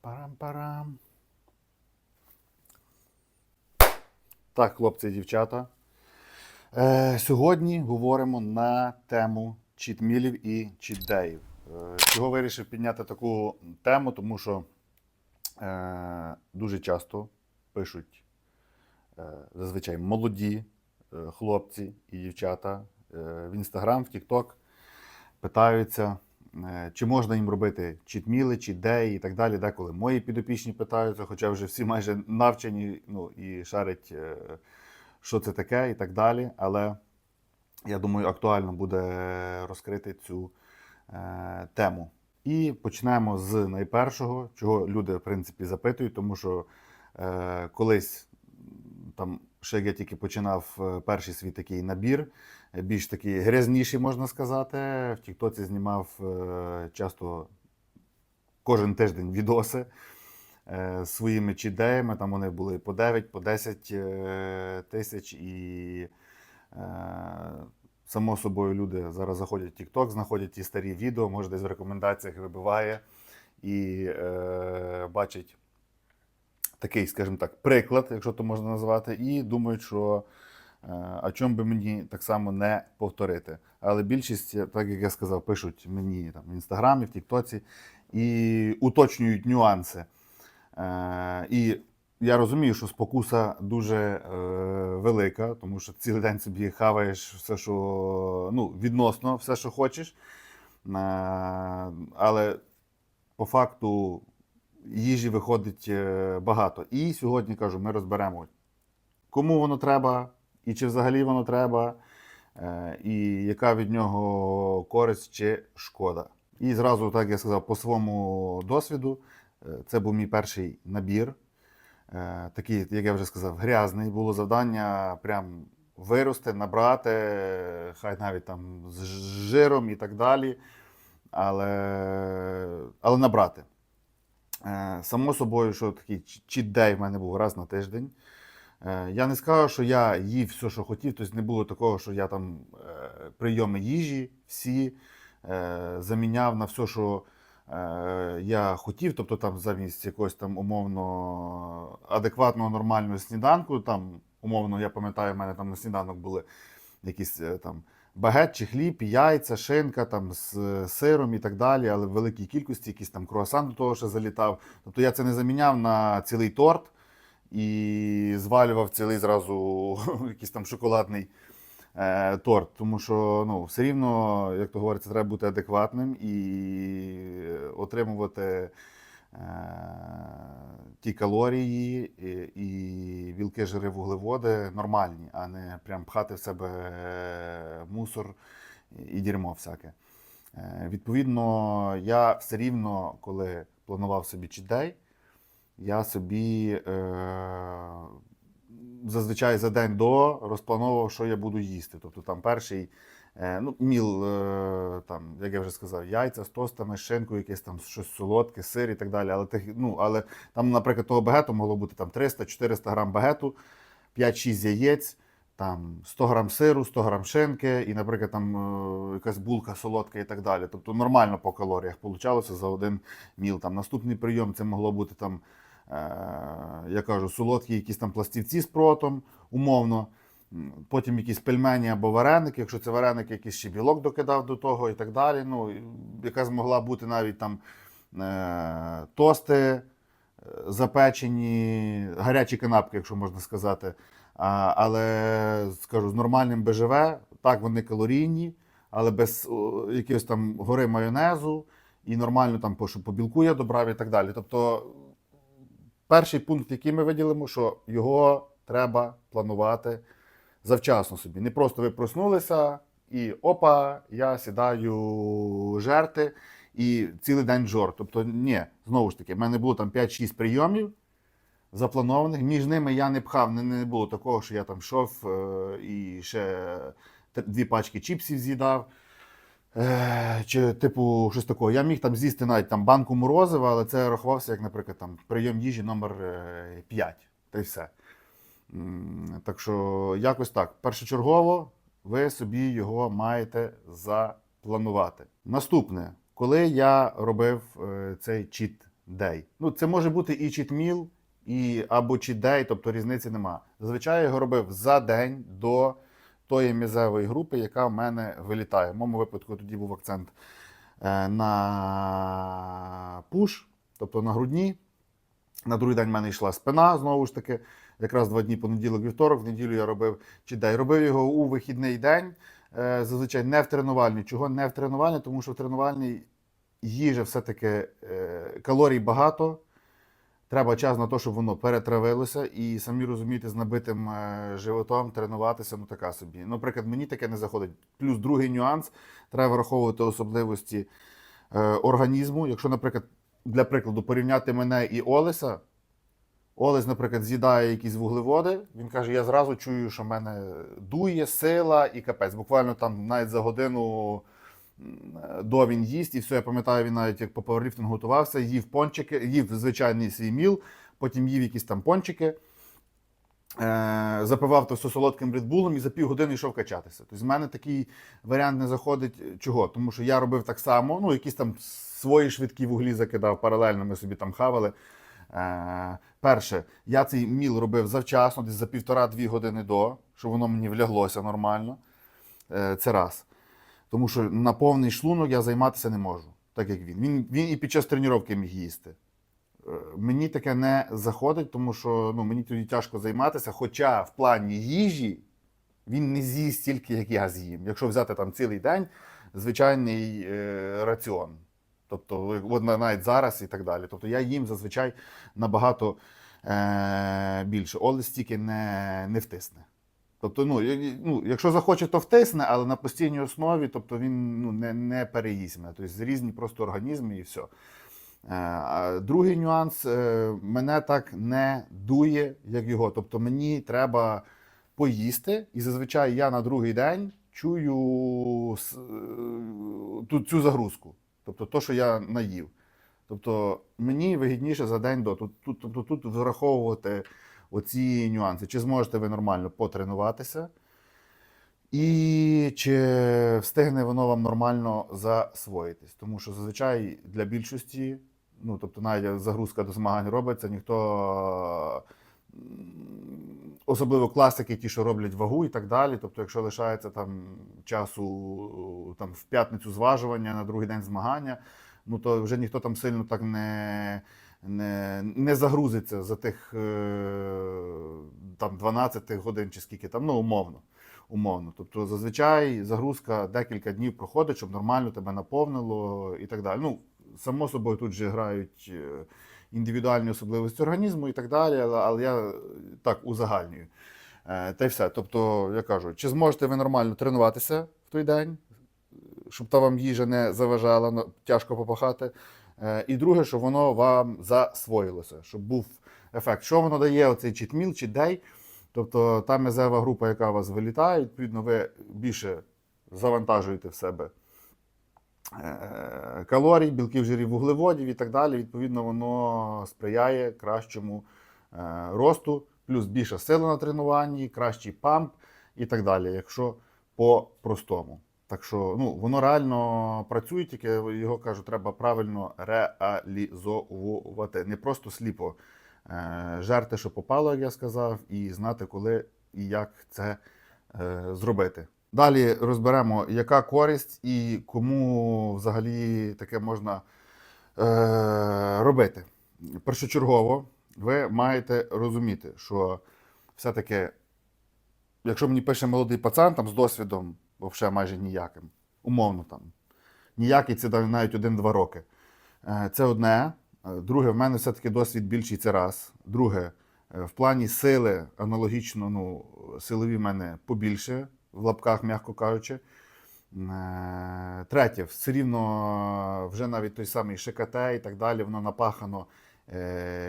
Парам-парам. Так, хлопці і дівчата. Е, сьогодні говоримо на тему чітмілів і чітдеїв. Е, чого вирішив підняти таку тему? Тому що е, дуже часто пишуть е, зазвичай молоді е, хлопці і дівчата е, в Інстаграм, в Тікток питаються, чи можна їм робити чітміли, чітдеї і так далі. Деколи мої підопічні питаються, хоча вже всі майже навчені ну, і шарять, е, що це таке і так далі. Але я думаю, актуально буде розкрити цю е, тему. І почнемо з найпершого, чого люди, в принципі, запитують, тому що е, колись там ще я тільки починав е, перший свій такий набір, е, більш такий грязніший, можна сказати. В Тіктоці знімав е, часто кожен тиждень відоси е, своїми чідеями. Там вони були по 9, по 10 е, тисяч. І само собою люди зараз заходять в TikTok, знаходять ті старі відео, може десь в рекомендаціях вибиває і е, бачать такий, скажімо так, приклад, якщо то можна назвати, і думають, що е, а чому би мені так само не повторити. Але більшість, так як я сказав, пишуть мені там в інстаграмі, в Тіктоці і уточнюють нюанси. Е, і я розумію, що спокуса дуже е, велика, тому що цілий день собі хаваєш все, що ну, відносно все, що хочеш. Е, але по факту їжі виходить е, багато. І сьогодні кажу, ми розберемо, кому воно треба, і чи взагалі воно треба, е, і яка від нього користь чи шкода. І зразу, так я сказав, по своєму досвіду, е, це був мій перший набір. Е, Такий, як я вже сказав, грязний. Було завдання прям вирости, набрати, хай навіть там з жиром і так далі. Але, але набрати. Само собою, що такий чіт-дей в мене був раз на тиждень. Е, Я не скажу, що я їв все, що хотів, тобто не було такого, що я там е, прийоми їжі всі е, заміняв на все, що я хотів. Тобто там замість якогось там умовно адекватного нормального сніданку, там умовно, я пам'ятаю, в мене там на сніданок були якісь там багет чи хліб, яйця, шинка там з сиром і так далі, але в великій кількості якийсь там круасан до того, що залітав. Тобто я це не заміняв на цілий торт і звалював цілий зразу якийсь там шоколадний е, торт. Тому що ну, все рівно, як то говориться, треба бути адекватним і отримувати. е, Ті калорії і, і білки, жири, вуглеводи нормальні, а не прям пхати в себе е, мусор і дерьмо всяке. Е, Відповідно, я все рівно, коли планував собі чідей, я собі е, зазвичай за день до розплановував, що я буду їсти. Тобто там перший е, ну, міл, е, там, як я вже сказав, яйця з тостами, з шинкою, якесь там щось солодке, сир і так далі. Але, тих, ну, але там, наприклад, того багету могло бути там 300-400 грам багету, 5-6 яєць. Там 100 грам сиру, 100 грам шинки, і, наприклад, там е, якась булка солодка і так далі. Тобто нормально по калоріях получалося за один міл. Там наступний прийом це могло бути там, я кажу, солодкі якісь там пластівці з протом, умовно. Потім якісь пельмені або вареники, якщо це вареники, якийсь ще білок докидав до того і так далі. Ну, яка змогла бути навіть там е, тости, е, запечені, гарячі канапки, якщо можна сказати. Але скажу, з нормальним БЖВ, так вони калорійні, але без о, якогось там гори майонезу і нормально там по білку я добрав і так далі. Тобто, перший пункт, який ми виділимо, що його треба планувати завчасно собі. Не просто ви проснулися і опа, я сідаю жерти і цілий день жор. Тобто, ні, знову ж таки, в мене було там 5-6 прийомів запланованих. Між ними я не пхав, не, було такого, що я там йшов е, і ще дві пачки чіпсів з'їдав. Е, чи, типу, щось такого. Я міг там з'їсти навіть там банку морозива, але це рахувався, як, наприклад, там прийом їжі номер 5. Та й все. Так що якось так. Першочергово ви собі його маєте запланувати. Наступне, коли я робив е, цей чіт day. Ну, це може бути і meal, і або cheat day, тобто різниці нема. Зазвичай я його робив за день до тої м'язевої групи, яка в мене вилітає. В моєму випадку тоді був акцент е, на пуш, тобто на грудні. На другий день в мене йшла спина, знову ж таки. Якраз два дні понеділок, вівторок, в неділю я робив чідай. Робив його у вихідний день, е, зазвичай не в тренувальний. Чого не в тренувальний? Тому що в тренувальній їжа все-таки е, калорій багато. Треба час на те, щоб воно перетравилося, і самі розумієте, з набитим е, животом тренуватися, ну така собі. Наприклад, мені таке не заходить. Плюс другий нюанс, треба враховувати особливості е, організму. Якщо, наприклад, для прикладу, порівняти мене і Олеса, Олесь, наприклад, з'їдає якісь вуглеводи, він каже: я зразу чую, що в мене дує, сила і капець. Буквально там навіть за годину до він їсть, і все, я пам'ятаю, він навіть як по пауерліфтингу готувався, їв пончики, їв звичайний свій міл, потім їв якісь там пончики, е, запивав то все солодким редбулом і за півгодини йшов качатися. Тобто, з мене такий варіант не заходить. Чого? Тому що я робив так само, ну, якісь там свої швидкі вуглі закидав, паралельно ми собі там хавали. Е, перше, я цей міл робив завчасно, десь за півтора-дві години до, щоб воно мені вляглося нормально. Е, це раз. Тому що на повний шлунок я займатися не можу, так як він. Він, він і під час тренування міг їсти. Е, Мені таке не заходить, тому що ну, мені тоді тяжко займатися. Хоча в плані їжі він не з'їсть стільки, як я з'їм. Якщо взяти там цілий день, звичайний е, раціон. Тобто, от навіть зараз і так далі. Тобто я їм зазвичай набагато е, більше. Олес стільки не, не втисне. Тобто, ну, ну, якщо захоче, то втисне, але на постійній основі, тобто він ну, не, не переїсть. Тобто різні просто організми і все. Е, другий нюанс е, мене так не дує, як його. Тобто мені треба поїсти, і зазвичай я на другий день чую е, ту, цю загрузку. Тобто то, що я наїв. Тобто мені вигідніше за день до. Тут, тут, тобто, тут враховувати оці нюанси. Чи зможете ви нормально потренуватися, і чи встигне воно вам нормально засвоїтись. Тому що зазвичай для більшості, ну тобто навіть загрузка до змагань робиться, ніхто. Особливо класики, ті, що роблять вагу і так далі. Тобто, якщо лишається там часу там, в п'ятницю зважування, на другий день змагання, ну то вже ніхто там сильно так не, не, не загрузиться за тих е, там 12 годин чи скільки там, ну умовно. умовно. Тобто зазвичай загрузка декілька днів проходить, щоб нормально тебе наповнило і так далі. Ну, само собою тут же грають е, індивідуальні особливості організму і так далі, але, я так узагальнюю. Е, Та й все. Тобто, я кажу, чи зможете ви нормально тренуватися в той день, щоб та вам їжа не заважала, тяжко попахати. Е, І друге, щоб воно вам засвоїлося, щоб був ефект. Що воно дає оцей чи дей? Тобто та мезева група, яка у вас вилітає, відповідно, ви більше завантажуєте в себе е, калорій, білків, жирів, вуглеводів і так далі. Відповідно, воно сприяє кращому е, росту, плюс більша сила на тренуванні, кращий памп і так далі, якщо по-простому. Так що ну, воно реально працює, тільки його кажу, треба правильно реалізовувати. Не просто сліпо е, жерти, що попало, як я сказав, і знати, коли і як це е, зробити. Далі розберемо, яка користь і кому взагалі таке можна е, робити. Першочергово, ви маєте розуміти, що все-таки, якщо мені пише молодий пацан там з досвідом, взагалі майже ніяким, умовно там, ніякий це навіть один-два роки. Е, Це одне. Е, Друге, в мене все-таки досвід більший це раз. Друге, е, в плані сили аналогічно, ну, силові в мене побільше, в лапках, м'яко кажучи. Третє, все рівно вже навіть той самий ШКТ і так далі, воно напахано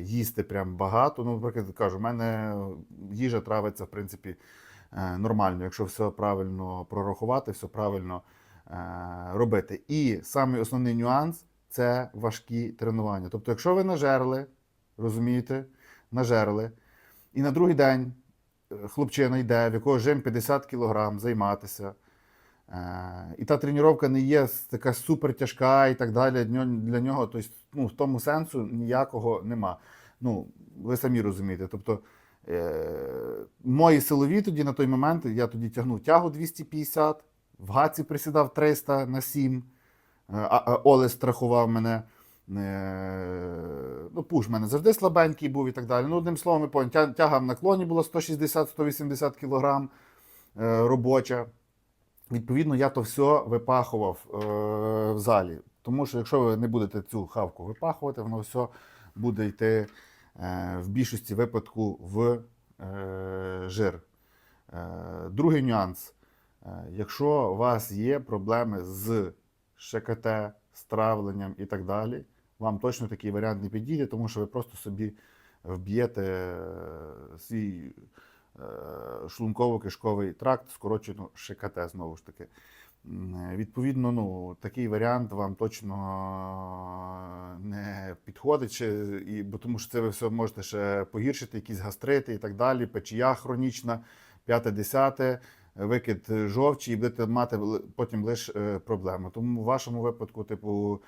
їсти прям багато. Ну, наприклад, кажу, в мене їжа травиться, в принципі, нормально, якщо все правильно прорахувати, все правильно е, робити. І самий основний нюанс це важкі тренування. Тобто, якщо ви нажерли, розумієте, нажерли, і на другий день е, хлопчина йде, в якого жим 50 кг займатися. Е, І та тренування не є така супер тяжка і так далі. Для нього- тобто, ну, в тому сенсу ніякого нема. Ну, ви самі розумієте. Тобто, е, мої силові тоді на той момент я тоді тягнув тягу 250, в гаці присідав 300 на 7. Е, Олес страхував мене. Е, Ну, пуш в мене завжди слабенький був і так далі. Ну, одним словом, тя- тяга в наклоні була 160-180 кг е, робоча. Відповідно, я то все випахував е, в залі. Тому що якщо ви не будете цю хавку випахувати, воно все буде йти е, в більшості випадку в е, жир. Е, другий нюанс. Е, якщо у вас є проблеми з ШКТ, з травленням і так далі, вам точно такий варіант не підійде, тому що ви просто собі вб'єте е, свій е, шлунково-кишковий тракт, скорочено ШКТ знову ж таки. Е, Відповідно, ну, такий варіант вам точно не підходить, і, бо тому що це ви все можете ще погіршити, якісь гастрити і так далі, печія хронічна, п'яте-десяте, викид жовчі, і будете мати потім лише проблеми. Тому в вашому випадку, типу,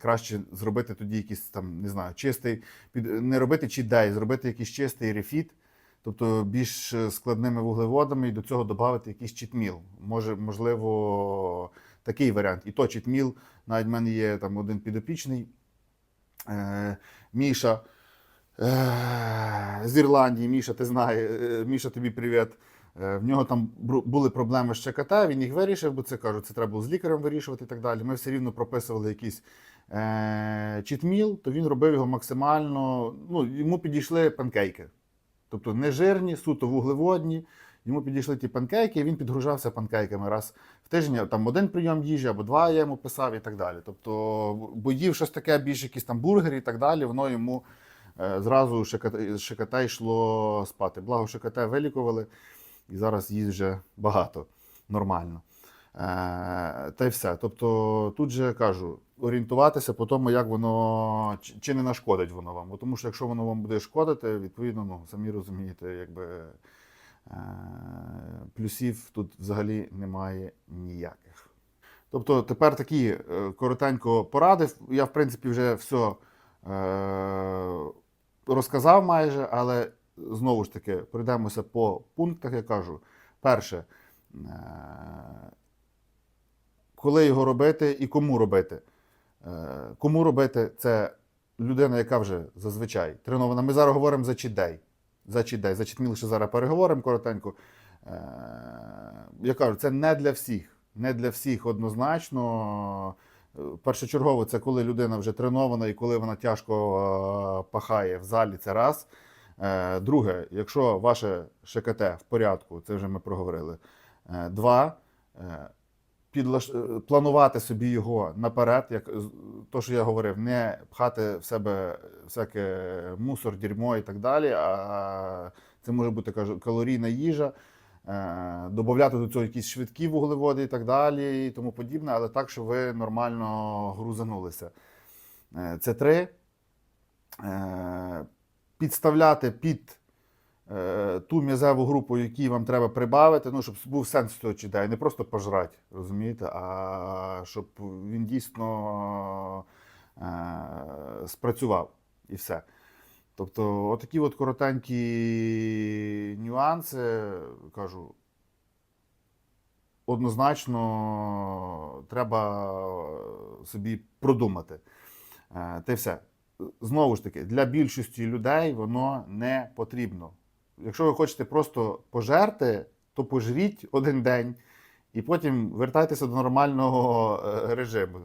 краще зробити тоді якийсь там, не знаю, чистий, не робити чідей, зробити якийсь чистий рефіт, тобто більш е, складними вуглеводами, і до цього додати якийсь чітміл. Може, можливо, такий варіант. І то чітміл, навіть в мене є там один підопічний е, Міша. Е, з Ірландії, Міша, ти знаєш, е, Міша, тобі привіт. Е, В нього там були проблеми з ЧКТ, він їх вирішив, бо це кажуть, це треба було з лікарем вирішувати і так далі. Ми все рівно прописували якийсь е, чітміл, то він робив його максимально. Ну, йому підійшли панкейки. Тобто не жирні, суто вуглеводні. Йому підійшли ті панкейки, і він підгружався панкейками раз в тиждень. Там один прийом їжі або два я йому писав і так далі. Тобто, бо їв щось таке, більш якісь там бургери і так далі, воно йому е, зразу ШКТ йшло спати. Благо ШКТ вилікували, і зараз їсть вже багато, нормально. Е, та й все. Тобто тут же кажу, орієнтуватися по тому, як воно чи, не нашкодить воно вам. Бо тому що якщо воно вам буде шкодити, відповідно, ну, самі розумієте, якби е, плюсів тут взагалі немає ніяких. Тобто тепер такі е, коротенько поради. Я, в принципі, вже все е, розказав майже, але знову ж таки пройдемося по пунктах. Я кажу: перше, е, коли його робити і кому робити. Е, Кому робити, це людина, яка вже зазвичай тренована. Ми зараз говоримо за чідей. За чідей. За чітміл ще зараз переговоримо коротенько. Е, Я кажу, це не для всіх. Не для всіх однозначно. Е, Першочергово, це коли людина вже тренована і коли вона тяжко пахає в залі, це раз. Друге, якщо ваше ШКТ в порядку, це вже ми проговорили. Два. Е, Підлаш... е, планувати собі його наперед, як то, що я говорив, не пхати в себе всяке мусор, дерьмо і так далі. А це може бути кажу, калорійна їжа, е, додати до цього якісь швидкі вуглеводи і так далі, і тому подібне, але так, щоб ви нормально грузанулися. Е, Це три. Е, Підставляти під е, ту м'язеву групу, якій вам треба прибавити, ну, щоб був сенс цього читаю, не просто пожрати, розумієте, а щоб він дійсно е, спрацював і все. Тобто, отакі от коротенькі нюанси, кажу, однозначно треба собі продумати. Е, Та й все. Знову ж таки, для більшості людей воно не потрібно. Якщо ви хочете просто пожерти, то пожріть один день і потім вертайтеся до нормального е, режиму.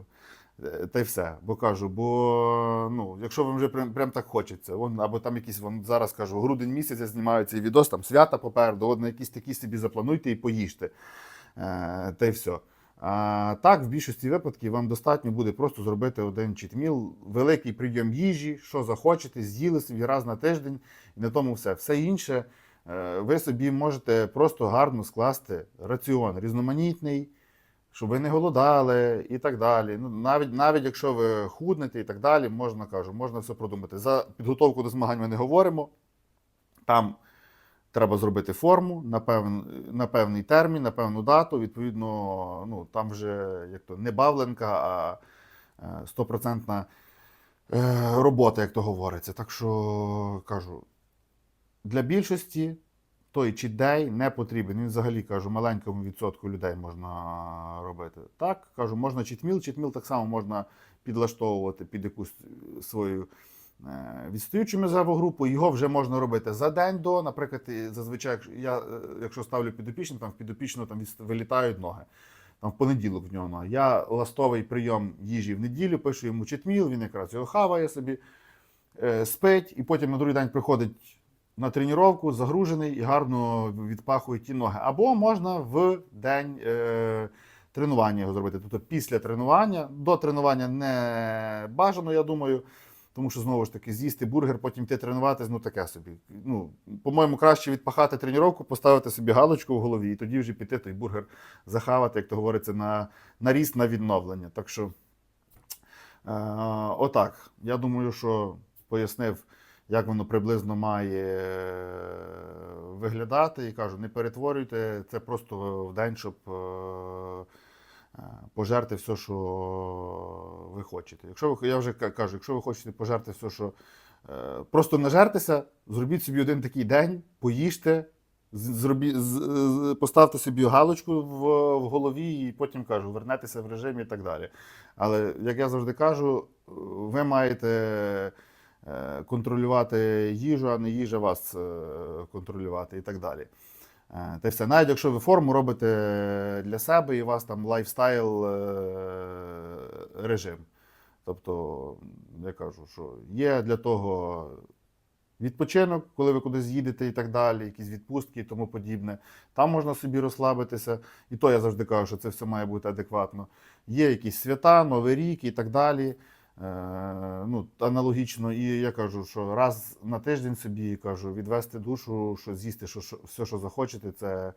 Е, Та й все. Бо кажу, бо ну, якщо вам вже прям, прям так хочеться, вон, або там якісь вон, зараз кажу, грудень місяць я знімаю відос, там свята попереду, от на якісь такі собі заплануйте і поїжте. Е, та й все. А так, в більшості випадків вам достатньо буде просто зробити один читміл, великий прийом їжі, що захочете, з'їли собі раз на тиждень, і на тому все. Все інше е, ви собі можете просто гарно скласти раціон різноманітний, щоб ви не голодали і так далі. Ну, навіть, навіть якщо ви худнете і так далі, можна кажу, можна все продумати. За підготовку до змагань ми не говоримо. Там треба зробити форму на, певн, на певний термін, на певну дату. Відповідно, ну, там вже як то не бавленка, а е, стопроцентна е, робота, як то говориться. Так що кажу, для більшості той чідей не потрібен. Він взагалі кажу, маленькому відсотку людей можна робити. Так, кажу, можна чітміл. Чітміл так само можна підлаштовувати під якусь свою відстаючу м'язову групу. Його вже можна робити за день до. Наприклад, зазвичай, я е, якщо ставлю підопічну, там в підопічну там вилітають ноги. Там в понеділок в нього. Я ластовий прийом їжі в неділю, пишу йому читміл, він якраз його хаває собі, е, спить, і потім на другий день приходить на тренування, загружений і гарно відпахує ті ноги. Або можна в день е, тренування його зробити. Тобто після тренування, до тренування не бажано, я думаю. Тому що знову ж таки з'їсти бургер, потім йти тренуватись, ну таке собі. Ну, по-моєму, краще відпахати тренування, поставити собі галочку в голові і тоді вже піти той бургер захавати, як то говориться, на, на ріст, на відновлення. Так що, е, отак. Я думаю, що пояснив, як воно приблизно має е, виглядати. І кажу, не перетворюйте це просто в день, щоб е, пожерти все, що ви хочете. Якщо ви, я вже кажу, якщо ви хочете пожерти все, що е, просто нажертеся, зробіть собі один такий день, поїжте. Зробі, поставте собі галочку в, в голові і потім кажу, вернетеся в режим і так далі. Але як я завжди кажу, е, ви маєте е, контролювати їжу, а не їжа вас е, контролювати і так далі. Е, Та все. Навіть якщо ви форму робите для себе і у вас там лайфстайл е, режим. Тобто, я кажу, що є для того відпочинок, коли ви кудись їдете і так далі, якісь відпустки і тому подібне. Там можна собі розслабитися. І то я завжди кажу, що це все має бути адекватно. Є якісь свята, Новий рік і так далі. Е, ну, аналогічно, і я кажу, що раз на тиждень собі кажу, відвести душу, що з'їсти що, що, все, що захочете, це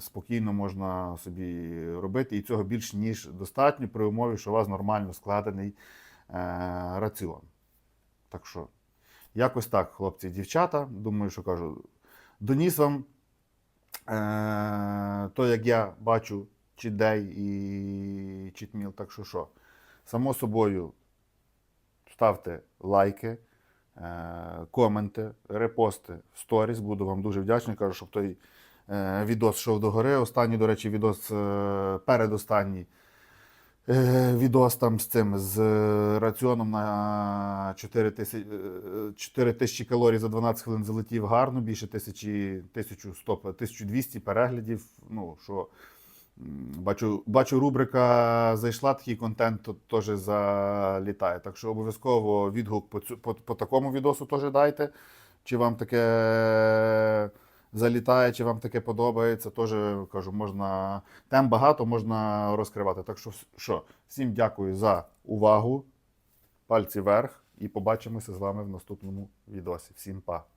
спокійно можна собі робити. І цього більш ніж достатньо при умові, що у вас нормально складений е, раціон. Так що, якось так, хлопці дівчата. Думаю, що кажу, доніс вам е, то, як я бачу чідей і чітміл. Так що що, само собою, ставте лайки, е, коменти, репости, в сторіс. Буду вам дуже вдячний. Кажу, щоб той е, відос йшов до гори. Останній, до речі, відос е, передостанній. Відос там з цим з раціоном на 4 тисячі, 4 тисячі калорій за 12 хвилин залетів гарно, більше тисячі, 1100, 1200 переглядів. Ну, що, бачу, бачу, рубрика зайшла, такий контент тут теж залітає. Так що обов'язково відгук по, цю, по, по такому відосу теж дайте. Чи вам таке залітає, чи вам таке подобається, теж кажу, можна тем багато можна розкривати. Так що, що, всім дякую за увагу. Пальці вверх і побачимося з вами в наступному відосі. Всім па!